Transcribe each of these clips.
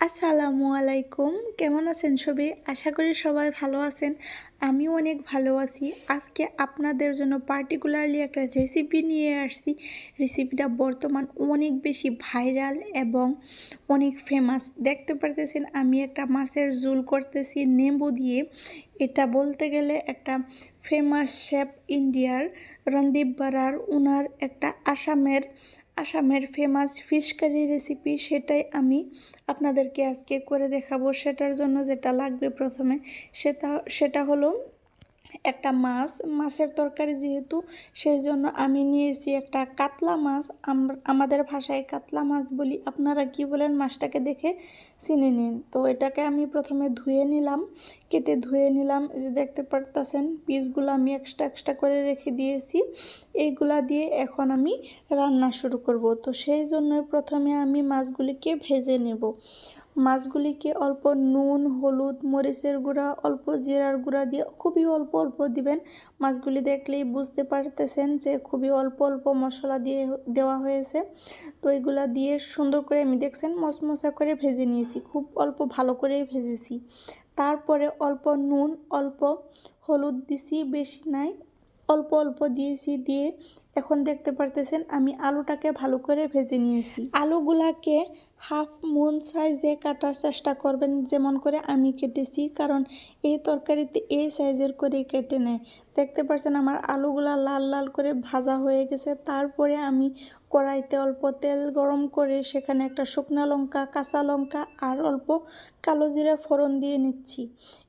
আসসালামু আলাইকুম কেমন আছেন সবাই আশা করি সবাই ভালো আছেন। আমিও অনেক ভালো আছি। আজকে আপনাদের জন্য পার্টিকুলারলি একটা রেসিপি নিয়ে আসছি। রেসিপিটা বর্তমান অনেক বেশি ভাইরাল এবং অনেক ফেমাস দেখতে পারতেছেন, আমি একটা মাছের ঝোল করতেছি নেম্বু দিয়ে। এটা বলতে গেলে একটা ফেমাস শেফ ইন্ডিয়ার রণদীপ বারার ওনার একটা আসামের আসামের ফেমাস ফিশ কারি রেসিপি সেটাই আমি আপনাদেরকে আজকে করে দেখাবো। সেটার জন্য যেটা লাগবে প্রথমে, সেটা সেটা হলো একটা মাছ, মাছের তরকারি যেহেতু সেই জন্য আমি নিয়েছি একটা কাতলা মাছ। আমাদের ভাষায় কাতলা মাছ বলি। আপনারা কি বলেন? মাছটাকে দেখে চিনে নিন। তো এটাকে আমি প্রথমে ধুয়ে নিলাম। কেটে ধুয়ে নিলাম। যে দেখতে পারতেছেন, পিসগুলো আমি এক্সট্রা এক্সট্রা করে রেখে দিয়েছি। এইগুলা দিয়ে এখন আমি রান্না শুরু করব। তো সেই জন্য প্রথমে আমি মাছগুলিকে ভেজে নেব। মাছগুলিকে অল্প নুন, হলুদ, মরিচের গুঁড়া, অল্প জিরার গুঁড়া দিয়ে খুবই অল্প অল্প দিবেন। মাছগুলি দেখলেই বুঝতে পারতেছেন যে খুবই অল্প অল্প মশলা দিয়ে দেওয়া হয়েছে। তো এগুলা দিয়ে সুন্দর করে আমি দেখছেন মশমশা করে ভেজে নিয়েছি, খুব অল্প ভালো করেই ভেজেছি। তারপরে অল্প নুন, অল্প হলুদ দিছি, বেশি নাই, অল্প অল্প দিয়েছি দিয়ে এখন দেখতে পারতেছেন আমি আলুটাকে ভালো করে ভেজে নিয়েছি। আলুগুলাকে হাফ মুন সাইজে কাটার চেষ্টা করবেন, যেমন করে আমি কেটেছি, কারণ এই তরকারিতে এই সাইজের করে কেটে নেয়। দেখতে পাচ্ছেন আমার আলুগুলা লাল লাল করে ভাজা হয়ে গেছে। তারপরে আমি কড়াইতে অল্প তেল গরম করে সেখানে একটা শুকনো লঙ্কা, কাঁচা লঙ্কা আর অল্প কালো জিরা ফোড়ন দিয়ে নিচ্ছি।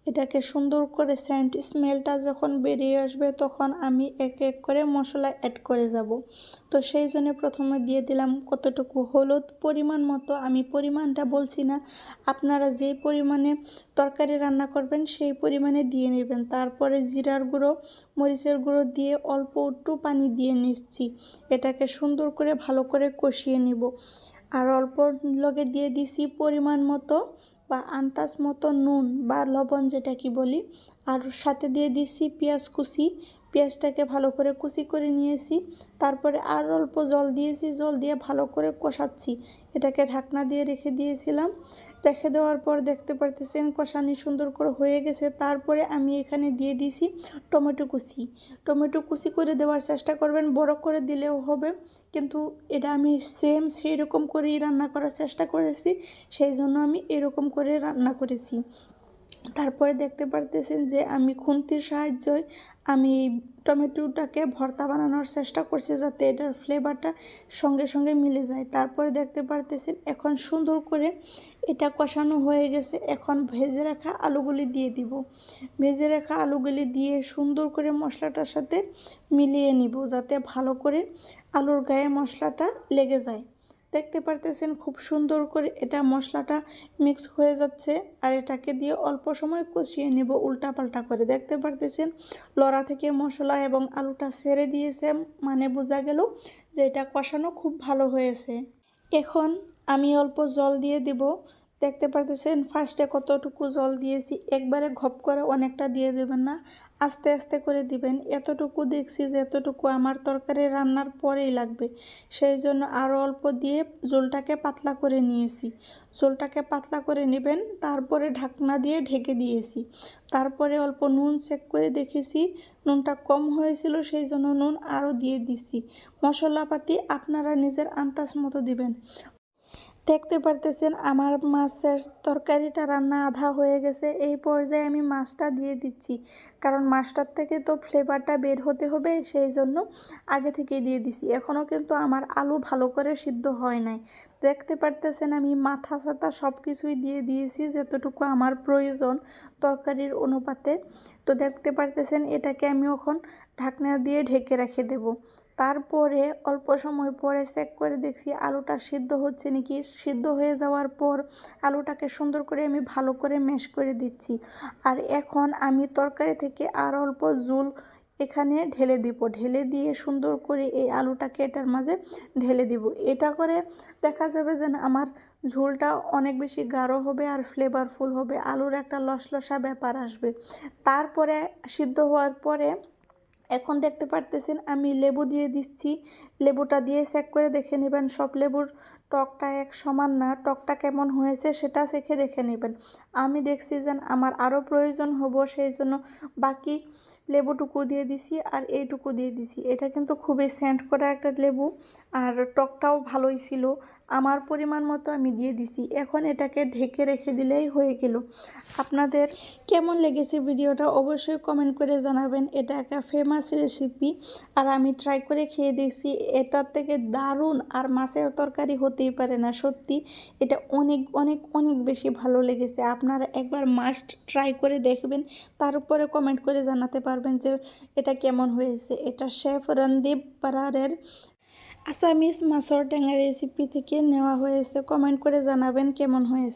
এটাকে সুন্দর করে সেন্ট স্মেলটা যখন বেরিয়ে আসবে, তখন আমি এক এক করে মশলা অ্যাড করে যাব। তো সেই জন্য প্রথমে দিয়ে দিলাম কতটুকু হলুদ পরিমাণ মতো। আমি পরিমাণটা বলছি না, আপনারা যেই পরিমাণে তরকারি রান্না করবেন সেই পরিমাণে দিয়ে নেবেন। তারপরে জিরার গুঁড়ো, মরিচের গুঁড়ো দিয়ে অল্প একটু পানি দিয়ে নিচ্ছি। এটাকে সুন্দর করে ভালো করে কষিয়ে নিব। আর অল্প লগে দিয়ে দিছি পরিমাণ মতো বা আন্তাজ মতো নুন বা লবণ যেটা কি বলি। আর সাথে দিয়ে দিছি পেঁয়াজ কুচি পেঁয়াজটাকে ভালো করে কুচি করে নিয়েছি। তারপরে আর অল্প জল দিয়েছি, জল দিয়ে ভালো করে কষাচ্ছি। এটাকে ঢাকনা দিয়ে রেখে দিয়েছিলাম। রেখে দেওয়ার পর দেখতে পারতেছেন কষানি সুন্দর করে হয়ে গেছে। তারপরে আমি এখানে দিয়ে দিয়েছি টমেটো কুচি। টমেটো কুচি করে দেওয়ার চেষ্টা করবেন, বড় করে দিলেও হবে। কিন্তু এটা আমি সেম সেই রকম করেই রান্না করার চেষ্টা করেছি, সেই জন্য আমি এরকম করে রান্না করেছি। তারপরে দেখতে পারতেছেন যে আমি খুন্তির সাহায্যে আমি টমেটোটাকে ভর্তা বানানোর চেষ্টা করছি যাতে এটার ফ্লেভারটা সঙ্গে সঙ্গে মিলে যায়। তারপরে দেখতে পারতেছেন এখন সুন্দর করে এটা কষানো হয়ে গেছে। এখন ভেজে রাখা আলুগুলি দিয়ে দিব। ভেজে রাখা আলুগুলি দিয়ে সুন্দর করে মশলাটার সাথে মিলিয়ে নিব যাতে ভালো করে আলুর গায়ে মশলাটা লেগে যায়। দেখতে পারতেছেন খুব সুন্দর করে এটা মশলাটা মিক্স হয়ে যাচ্ছে। আর এটাকে দিয়ে অল্প সময় কষিয়ে নেব উল্টা পাল্টা করে। দেখতে পারতেছেন লড়া থেকে মশলা এবং আলুটা সেরে দিয়েছে মানে বোঝা গেল যে এটা কষানো খুব ভালো হয়েছে। এখন আমি অল্প জল দিয়ে দিব। দেখতে পারতেছেন ফার্স্টে কতটুকু জল দিয়েছি, একবারে ঘপ করে অনেকটা দিয়ে দেবেন না, আস্তে আস্তে করে দিবেন। এতটুকু দেখছি যে এতটুকু আমার তরকারি রান্নার পরেই লাগবে। সেই জন্য আরও অল্প দিয়ে জোলটাকে পাতলা করে নিয়েছি। জোলটাকে পাতলা করে নেবেন, তারপরে ঢাকনা দিয়ে ঢেকে দিয়েছি। তারপরে অল্প নুন চেক করে দেখেছি, নুনটা কম হয়েছিল, সেই জন্য নুন আরও দিয়ে দিছি মশলাপাতি আপনারা নিজের আন্দাজ মতো দিবেন। দেখতে পারতেছেন আমার মাছের তরকারিটা রান্না আধা হয়ে গেছে। এই পর্যায়ে আমি মাছটা দিয়ে দিচ্ছি। কারণ মাছটার থেকে তো ফ্লেভারটা বের হতে হবে, সেই জন্য আগে থেকেই দিয়ে দিছি। এখনও কিন্তু আমার আলু ভালো করে সিদ্ধ হয় নাই। দেখতে পারতেছেন আমি মাথা সাথা সব কিছুই দিয়ে দিয়েছি, যতটুকু আমার প্রয়োজন তরকারির অনুপাতে। তো দেখতে পারতেছেন এটাকে আমি এখন ঢাকনা দিয়ে ঢেকে রেখে দেব। তারপরে অল্প সময় পরে চেক করে দেখছি আলুটা সিদ্ধ হচ্ছে নাকি। সিদ্ধ হয়ে যাওয়ার পর আলুটাকে সুন্দর করে আমি ভালো করে ম্যাশ করে দিচ্ছি। আর এখন আমি তরকারি থেকে আর অল্প জুল এখানে ঢেলে দিব। ঢেলে দিয়ে সুন্দর করে এই আলুটাকে এটার মাঝে ঢেলে দিব। এটা করে দেখা যাবে যেন আমার ঝোলটা অনেক বেশি গাঢ় হবে আর ফ্লেভারফুল হবে। আলুর একটা লসলসা ব্যাপার আসবে। তারপরে সিদ্ধ হওয়ার পরে এখন দেখতে পারতেছেন আমি লেবু দিয়ে দিচ্ছি। লেবুটা দিয়ে চেক করে দেখে নেবেন। সব লেবুর টকটা এক সমান না, টকটা কেমন হয়েছে সেটা চেখে দেখে নেবেন। আমি দেখছি যে আমার আরও প্রয়োজন হব, সেই জন্য বাকি লেবুটুকু দিয়ে দিছি আর এইটুকু দিয়ে দিছি। এটা কিন্তু খুবই সেন্ট করা একটা লেবু আর টকটাও ভালোই ছিল। আমার পরিমাণ মতো আমি দিয়ে দিছি। এখন এটাকে ঢেকে রেখে দিলেই হয়ে গেল। আপনাদের কেমন লেগেছে ভিডিওটা অবশ্যই কমেন্ট করে জানাবেন। এটা একটা ফেমাস রেসিপি আর আমি ট্রাই করে খেয়ে দেখছি। এটার থেকে দারুণ আর মাছের তরকারি হতেই পারে না। সত্যি, এটা অনেক অনেক অনেক বেশি ভালো লেগেছে। আপনারা একবার মাস্ট ট্রাই করে দেখবেন। তার উপরে কমেন্ট করে জানাতে পারবেন যে এটা কেমন হয়েছে। এটা শেফ রণদীপ পারারের আসামিস মাছর ট্যাঙ্গা রেসিপি থেকে নেওয়া হয়েছে। কমেন্ট করে জানাবেন কেমন হয়েছে।